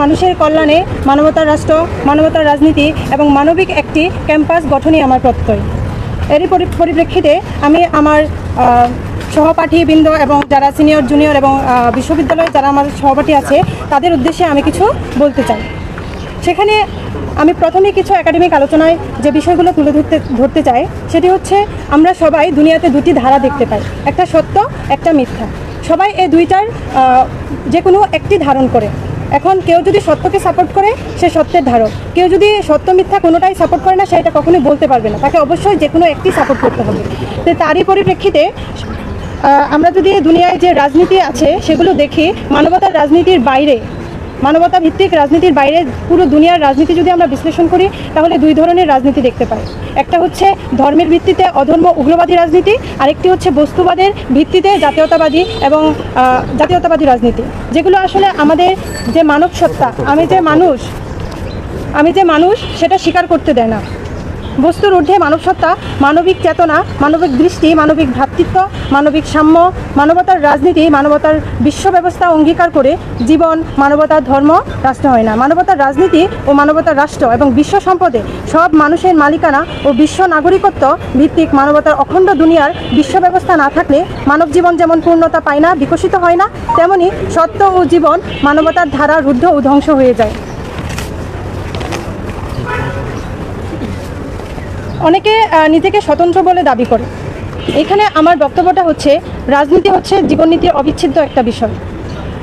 মানুষের কল্যাণে মানবতার রাষ্ট্র, মানবতার রাজনীতি এবং মানবিক একটি ক্যাম্পাস গঠনই আমার প্রত্যয়। এরই পরিপ্রেক্ষিতে আমি আমার সহপাঠীবৃন্দ এবং যারা সিনিয়র, জুনিয়র এবং বিশ্ববিদ্যালয়ে যারা আমার সহপাঠী আছে, তাদের উদ্দেশ্যে আমি কিছু বলতে চাই। সেখানে আমি প্রথমে কিছু একাডেমিক আলোচনায় যে বিষয়গুলো তুলে ধরতে ধরতে চাই, সেটি হচ্ছে আমরা সবাই দুনিয়াতে দুটি ধারা দেখতে পাই, একটা সত্য, একটা মিথ্যা। সবাই এই দুইটার যে কোনো একটি ধারণ করে। এখন কেউ যদি সত্যকে সাপোর্ট করে, সে সত্যের ধারক। কেউ যদি সত্য মিথ্যা কোনোটাই সাপোর্ট করে না সেটা কখনোই বলতে পারবে না। তাকে অবশ্যই যে কোনো একটি সাপোর্ট করতে হবে। তো তারই পরিপ্রেক্ষিতে আমরা যদি দুনিয়ায় যে রাজনীতি আছে, সেগুলো দেখি, মানবতার রাজনীতির বাইরে মানবতা ভিত্তিক রাজনীতির বাইরে পুরো দুনিয়ার রাজনীতি যদি আমরা বিশ্লেষণ করি, তাহলে দুই ধরনের রাজনীতি দেখতে পাই। একটা হচ্ছে ধর্মের ভিত্তিতে অধর্ম উগ্রবাদী রাজনীতি, আরেকটি হচ্ছে বস্তুবাদের ভিত্তিতে জাতীয়তাবাদী এবং জাতীয়তাবাদী রাজনীতি। যেগুলো আসলে আমাদের যে মানব সত্তা আমি যে মানুষ, আমি যে মানুষ, সেটা স্বীকার করতে দেয় না। বস্তুর ঊর্ধ্বে মানব সত্তা মানবিক চেতনা, মানবিক দৃষ্টি, মানবিক ভ্রাতৃত্ব, মানবিক সাম্য, মানবতার রাজনীতি, মানবতার বিশ্ব ব্যবস্থা অঙ্গীকার করে জীবন মানবতার ধর্ম, রাষ্ট্র হয় না। মানবতার রাজনীতি ও মানবতার রাষ্ট্র এবং বিশ্ব সম্পদে সব মানুষের মালিকানা ও বিশ্ব নাগরিকত্ব ভিত্তিক মানবতার অখণ্ড দুনিয়ার বিশ্ব ব্যবস্থা না থাকলে মানব জীবন যেমন পূর্ণতা পায় না, বিকশিত হয় না, তেমনি সত্য ও জীবন মানবতার ধারা রুদ্ধ ও ধ্বংস হয়ে যায়। অনেকে নিজেকে স্বতন্ত্র বলে দাবি করে। এখানে আমার বক্তব্যটা হচ্ছে, রাজনীতি হচ্ছে জীবননীতির অবিচ্ছেদ্য একটা বিষয়।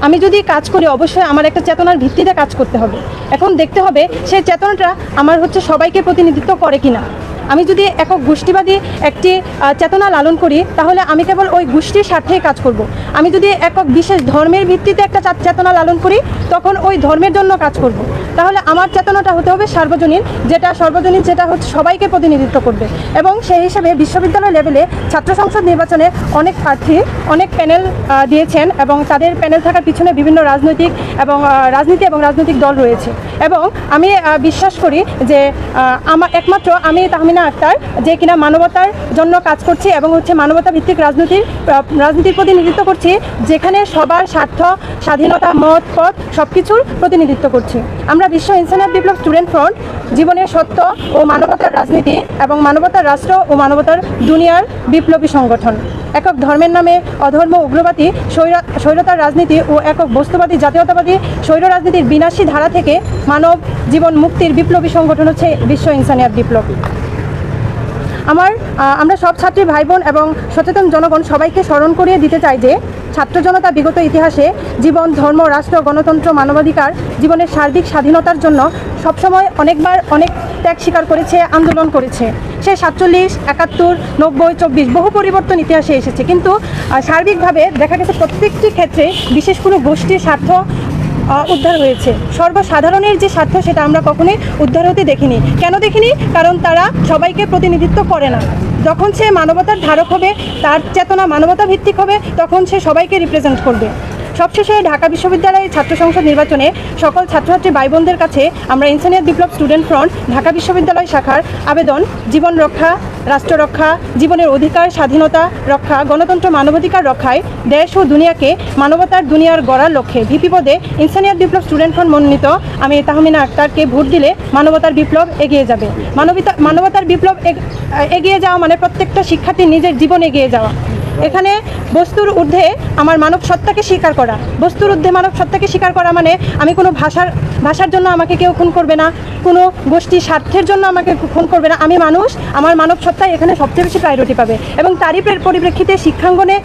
আমি যদি কাজ করি, অবশ্যই আমার একটা চেতনার ভিত্তিতে কাজ করতে হবে। এখন দেখতে হবে, সেই চেতনাটা আমার হচ্ছে সবাইকে প্রতিনিধিত্ব করে কিনা। আমি যদি একক গোষ্ঠীবাদী একটি চেতনা লালন করি, তাহলে আমি কেবল ওই গোষ্ঠীর স্বার্থেই কাজ করব। আমি যদি একক বিশেষ ধর্মের ভিত্তিতে একটা চেতনা লালন করি, তখন ওই ধর্মের জন্য কাজ করব। তাহলে আমার চেতনাটা হতে হবে সার্বজনীন, যেটা সর্বজনীন, যেটা হচ্ছে সবাইকে প্রতিনিধিত্ব করবে এবং সেই হিসাবে বিশ্ববিদ্যালয় লেভেলে ছাত্র সংসদ নির্বাচনে অনেক প্রার্থী, অনেক প্যানেল দিয়েছেন এবং তাদের প্যানেল থাকার পিছনে বিভিন্ন রাজনৈতিক এবং রাজনীতি এবং রাজনৈতিক দল রয়েছে এবং আমি বিশ্বাস করি যে আমার একমাত্র আমি তাহমিনা আক্তার যে কিনা মানবতার জন্য কাজ করছে এবং হচ্ছে মানবতা ভিত্তিক রাজনীতির রাজনীতির প্রতিনিধিত্ব করছি, যেখানে সবার স্বার্থ, স্বাধীনতা, মত, পথ সব কিছুর প্রতিনিধিত্ব করছি। আমরা বিশ্ব ইনসানিয়ত বিপ্লব স্টুডেন্ট ফ্রন্ট, জীবনের সত্য ও মানবতার রাজনীতি এবং মানবতার রাষ্ট্র ও মানবতার দুনিয়ার বিপ্লবী সংগঠন। একক ধর্মের নামে অধর্ম, উগ্রবাদী, স্বৈরা- স্বৈরতার রাজনীতি ও একক বস্তুবাদী, জাতীয়তাবাদী, স্বৈর রাজনীতির বিনাশী ধারা থেকে মানব জীবন মুক্তির বিপ্লবী সংগঠন হচ্ছে বিশ্ব ইনসানিয়াত বিপ্লব। আমার আমরা সব ছাত্রী ভাই বোন এবং সচেতন জনগণ সবাইকে স্মরণ করিয়ে দিতে চাই যে ছাত্র জনতা বিগত ইতিহাসে জীবন, ধর্ম, রাষ্ট্র, গণতন্ত্র, মানবাধিকার, জীবনের সার্বিক স্বাধীনতার জন্য সবসময় অনেকবার অনেক ত্যাগ স্বীকার করেছে, আন্দোলন করেছে। সে সাতচল্লিশ, একাত্তর, নব্বই, চব্বিশ বহু পরিবর্তন ইতিহাসে এসেছে। কিন্তু সার্বিকভাবে দেখা গেছে প্রত্যেকটি ক্ষেত্রে বিশেষ কোনো গোষ্ঠীর স্বার্থ উদ্ধার হয়েছে। সর্বসাধারণের যে স্বার্থ সেটা আমরা কখনোই উদ্ধার হতে দেখিনি। কেন দেখিনি? কারণ তারা সবাইকে প্রতিনিধিত্ব করে না। যখন সে মানবতার ধারক হবে, তার চেতনা মানবতা ভিত্তিক হবে, তখন সে সবাইকে রিপ্রেজেন্ট করবে। সবশেষে ঢাকা বিশ্ববিদ্যালয়ের ছাত্র সংসদ নির্বাচনে সকল ছাত্রছাত্রী ভাই বোনদের কাছে আমরা ইনসানিয়াত বিপ্লব স্টুডেন্ট ফ্রন্ট, ঢাকা বিশ্ববিদ্যালয় শাখার আবেদন, জীবন রক্ষা, রাষ্ট্র রক্ষা, জীবনের অধিকার, স্বাধীনতা রক্ষা, গণতন্ত্র, মানবাধিকার রক্ষায় দেশ ও দুনিয়াকে মানবতার দুনিয়ার গড়ার লক্ষ্যে ভিপি পদে বিপ্লব স্টুডেন্ট ফ্রন্ট মনোনীত আমি তাহমিনা আক্তারকে ভোট দিলে মানবতার বিপ্লব এগিয়ে যাবে। মানবিতা মানবতার বিপ্লব এগিয়ে যাওয়া মানে প্রত্যেকটা শিক্ষার্থীর নিজের জীবন এগিয়ে যাওয়া। এখানে বস্তুর ঊর্ধ্বে আমার মানব সত্তাকে স্বীকার করা। বস্তুর ঊর্ধ্বে মানব সত্তাকে স্বীকার করা মানে আমি কোনো ভাষার ভাষার জন্য আমাকে কেউ খুন করবে না, কোনো গোষ্ঠীর স্বার্থের জন্য আমাকে খুন করবে না। আমি মানুষ, আমার মানব সত্তা এখানে সবচেয়ে বেশি প্রায়োরিটি পাবে। এবং তারই পরিপ্রেক্ষিতে শিক্ষাঙ্গনে